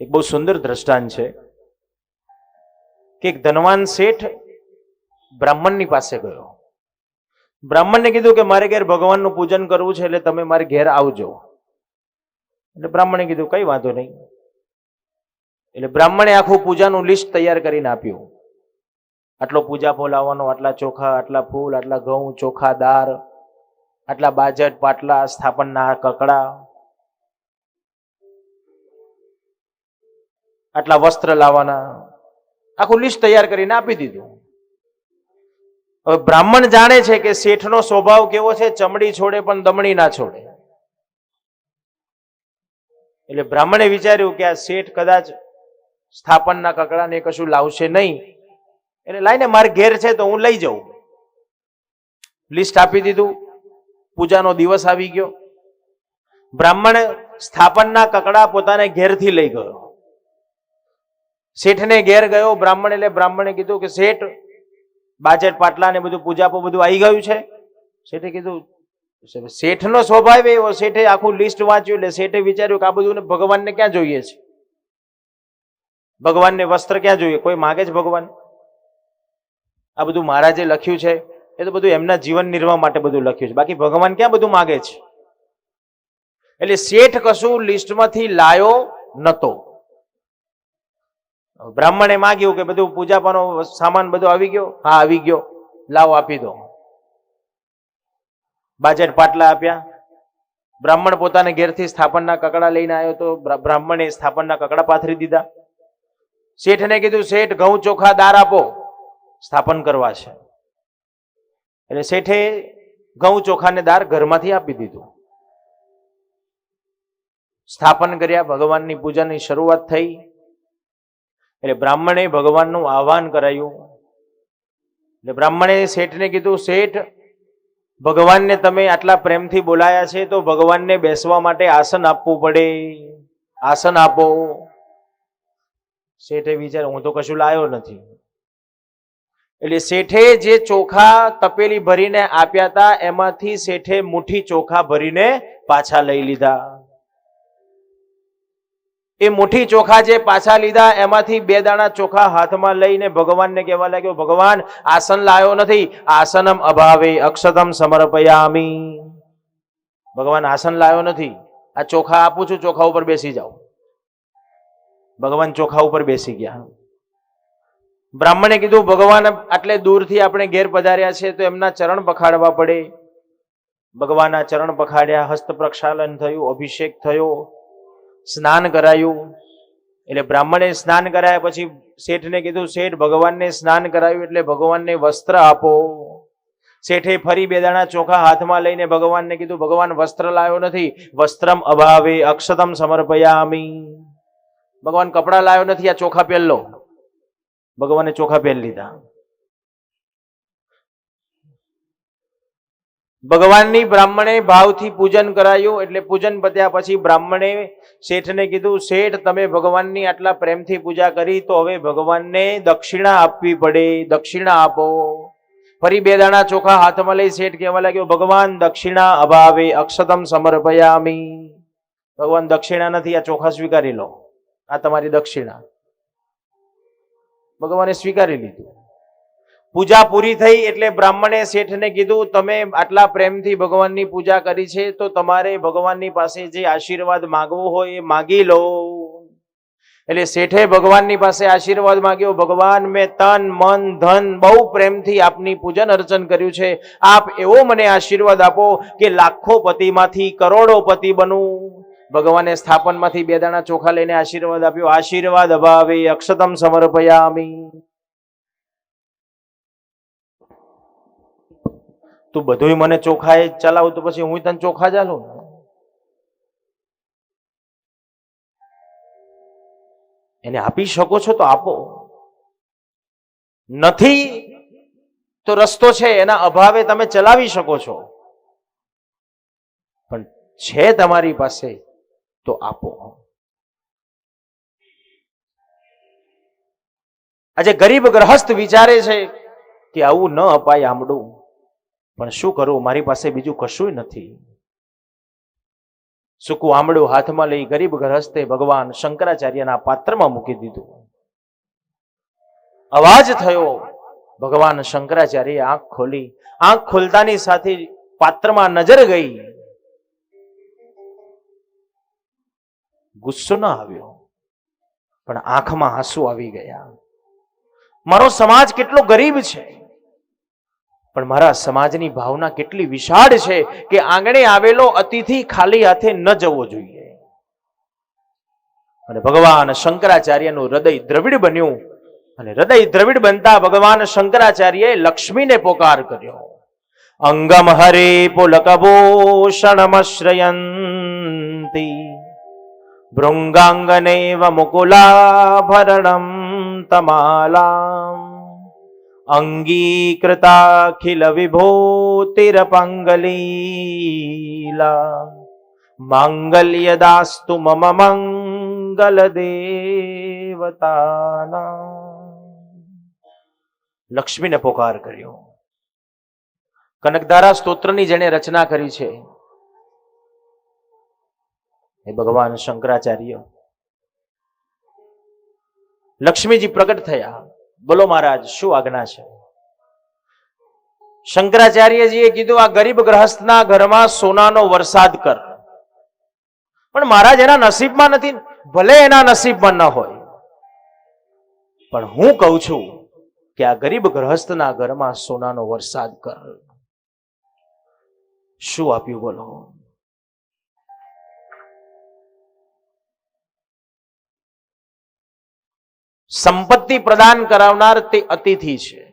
એક બહુ સુંદર દ્રષ્ટાંત છે કે એક ધનવાન શેઠ બ્રાહ્મણની પાસે ગયો. બ્રાહ્મણને કીધું કે મારે ઘેર ભગવાનનું પૂજન કરવું છે એટલે તમે મારે ઘેર આવજો. એટલે બ્રાહ્મણે કીધું, કઈ વાંધો નહીં. એટલે બ્રાહ્મણે આખું પૂજાનું લિસ્ટ તૈયાર કરીને આપ્યું. આટલો પૂજા બોલાવવાનો, આટલા ચોખા, આટલા ફૂલ, આટલા ઘઉં, ચોખા, દાળ, આટલા બાજટ, પાટલા, સ્થાપનના કકડા આટલા વસ્ત્ર લાવવાના. આખું લિસ્ટ તૈયાર કરીને આપી દીધું. હવે બ્રાહ્મણ જાણે છે કે શેઠનો સ્વભાવ કેવો છે, ચમડી છોડે પણ દમણી ના છોડે. એટલે બ્રાહ્મણે વિચાર્યું કે આ શેઠ કદાચ સ્થાપનના કકડાને કશું લાવશે નહીં. એટલે લાઈને મારે ઘેર છે તો હું લઈ જાઉં. લિસ્ટ આપી દીધું. પૂજાનો દિવસ આવી ગયો. બ્રાહ્મણ સ્થાપનના કકડા પોતાને ઘેરથી લઈ ગયો. શેઠને ઘેર ગયો, બ્રાહ્મણ એટલે બ્રાહ્મણે કીધું કે શેઠ, બાજેટ પાટલા ને બધું પૂજા બધું આવી ગયું છે. શેઠે કીધું, શેઠનો સ્વભાવ એવો, શેઠે આખું લિસ્ટ વાંચ્યું એટલે શેઠે વિચાર્યું કે આ બધું ભગવાનને ક્યાં જોઈએ છે? ભગવાનને વસ્ત્ર ક્યાં જોઈએ? કોઈ માગે છે ભગવાન? આ બધું મહારાજે લખ્યું છે, એ તો બધું એમના જીવન નિર્વાહ માટે બધું લખ્યું છે. બાકી ભગવાન ક્યાં બધું માગે છે? એટલે શેઠ કશું લિસ્ટમાંથી લાયો નતો. બ્રાહ્મણે માગ્યું કે બધું પૂજાપાનો સામાન બધો આવી ગયો? હા, આવી ગયો. લાવો, આપી દો. બાજેટ પાટલા આપ્યા. બ્રાહ્મણ પોતાને ઘેરથી સ્થાપનના કકડા લઈને આવ્યો તો બ્રા- બ્રાહ્મણે સ્થાપનના કકડા પાથરી દીધા. શેઠને કીધું, શેઠ, ઘઉં ચોખા દાર આપો. સ્થાપન કરવા છે. એટલે શેઠે ઘઉં ચોખાને દાર ઘરમાંથી આપી દીધું. સ્થાપન કર્યા, ભગવાનની પૂજાની શરૂઆત થઈ. એટલે બ્રાહ્મણે ભગવાનનું આહવાન કરાયું. એટલે બ્રાહ્મણે શેઠને કીધું, શેઠ, ભગવાનને તમે આટલા પ્રેમથી બોલાયા છે તો ભગવાનને બેસવા માટે આસન આપવું પડે. આસન આપો. શેઠે વિચાર હું તો કશું લાયો નથી. એટલે શેઠે જે ચોખા તપેલી ભરીને આપ્યા હતા, એમાંથી શેઠે મુઠ્ઠી ચોખા ભરીને પાછા લઈ લીધા. એ મુઠ્ઠી ચોખા જે પાછા લીધા, એમાંથી બે દાણા ચોખા હાથમાં લઈને ભગવાનને કહેવા લાગ્યો, ભગવાન, આસન લાયો નથી, આસનમ અભાવે અક્ષતમ સમર્પયામી. ભગવાન, આસન લાયો નથી, આ ચોખા આપું છું, ચોખા ઉપર બેસી જાઓ. ભગવાન ચોખા ઉપર બેસી ગયા. બ્રાહ્મણે કીધું, ભગવાન, આટલે દૂરથી આપણે ઘેર પધાર્યા છે, તો એમના ચરણ પખાડવા પડે. ભગવાનના ચરણ પખાડ્યા હસ્ત પ્રક્ષાલન થયું, અભિષેક થયો સ્નાન કરાયું. એટલે બ્રાહ્મણે સ્નાન કરાયા પછી શેઠને કીધું, શેઠ, ભગવાનને સ્નાન કરાયું એટલે ભગવાનને વસ્ત્ર આપો. શેઠે ફરી બે દાણા ચોખા હાથમાં લઈને ભગવાનને કીધું, ભગવાન, વસ્ત્ર લાવ્યો નથી. વસ્ત્રમ અભાવે, અક્ષતમ સમર્પયામી. ભગવાન, કપડાં લાવ્યો નથી, આ ચોખા પહેલો ભગવાને ચોખા પહેરી લીધા. ભગવાનની બ્રાહ્મણે ભાવથી પૂજન કરાયું, એટલે પૂજન પત્યા પછી બ્રાહ્મણે શેઠને કીધું, શેઠ, તમે ભગવાનની આટલા પ્રેમથી પૂજા કરી, તો હવે ભગવાનને દક્ષિણા આપવી પડે, દક્ષિણા આપો. ફરી બે દાણા ચોખા હાથમાં લઈ શેઠ કહેવા લાગ્યો, ભગવાન, દક્ષિણા અભાવે, અક્ષતમ સમર્પયામી. ભગવાન, દક્ષિણા નથી, આ ચોખા સ્વીકારી લો, આ તમારી દક્ષિણા. ભગવાને સ્વીકારી લીધું. પૂજા પૂરી થઈ એટલે બ્રાહ્મણે શેઠને કીધું, તમે આટલા પ્રેમથી ભગવાનની પૂજા કરી છે, તો તમારે ભગવાનની પાસે જે આશીર્વાદ માગવો હોય એ માગી લો. એટલે શેઠે ભગવાનની પાસે આશીર્વાદ માગ્યો, ભગવાન, મેં તન, મન, ધન બહુ પ્રેમથી આપની પૂજન અર્ચન કર્યું છે. આપ એવો મને આશીર્વાદ આપો કે લાખો પતિમાંથી કરોડો પતિ બનું. ભગવાને સ્થાપનમાંથી બે દાણા ચોખા લઈને આશીર્વાદ આપ્યો, આશીર્વાદ અભાવે અક્ષતમ સમર્પયામી. તું બધુંય મને ચોખા એ ચલાવું તો પછી હું તને ચોખા ચાલું એને આપી શકો છો તો આપો. નથી તો રસ્તો છે, એના અભાવે તમે ચલાવી શકો છો. પણ છે તમારી પાસે તો આપો. આજે ગરીબ ગ્રહસ્થ વિચારે છે કે આવું ન અપાય આમડું. પણ શું કરું? મારી પાસે બીજું કશું નથી. સૂકું આમળું હાથમાં લઈ ગરીબ ગ્રહસ્થે ભગવાન શંકરાચાર્યના પાત્રમાં મૂકી દીધું. અવાજ થયો. ભગવાન શંકરાચાર્ય આંખ ખોલી. આંખ ખોલતાની સાથે પાત્રમાં નજર ગઈ. ગુસ્સો ન આવ્યો, પણ આંખમાં આંસુ આવી ગયા. મારો સમાજ કેટલો ગરીબ છે. પણ મારા સમાજની ભાવના કેટલી વિશાળ છે કે આંગણે આવેલો અતિથિ ખાલી હાથે ન જવો જોઈએ. અને ભગવાન શંકરાચાર્યનું હૃદય દ્રવિડ બન્યું અને હૃદય દ્રવિડ બનતા ભગવાન શંકરાચાર્યએ લક્ષ્મીને પોકાર કર્યો. અંગમ હરે પુલકભૂષણમશ્રયંતી. ભૃંગાંગનેવ મુકુલાભરણમ તમાલામ અંગીકૃતાખિલ વિભૂતિરપંગલીલા માંગલ્યદાસ્તુ મમ મંગલ દેવતાના લક્ષ્મીને પોકાર કર્યો. કનકધારા સ્તોત્રની જેણે રચના કરી છે, એ ભગવાન શંકરાચાર્ય લક્ષ્મીજી પ્રગટ થયા. બોલો મહારાજ, શું આજ્ઞા છે? શંકરાચાર્યજીએ કીધું, આ ગરીબ ગ્રહસ્થના ઘરમાં સોનાનો વરસાદ કર. પણ મહારાજ, એના નસીબમાં નથી, ભલે એના નસીબમાં ન હોય. પણ હું કહું છું કે આ ગરીબ ગ્રહસ્થના ઘરમાં સોનાનો વરસાદ કર. શું આપ્યું બોલો? સંપત્તિ પ્રદાન કરાવનાર તે અતિથિ છે.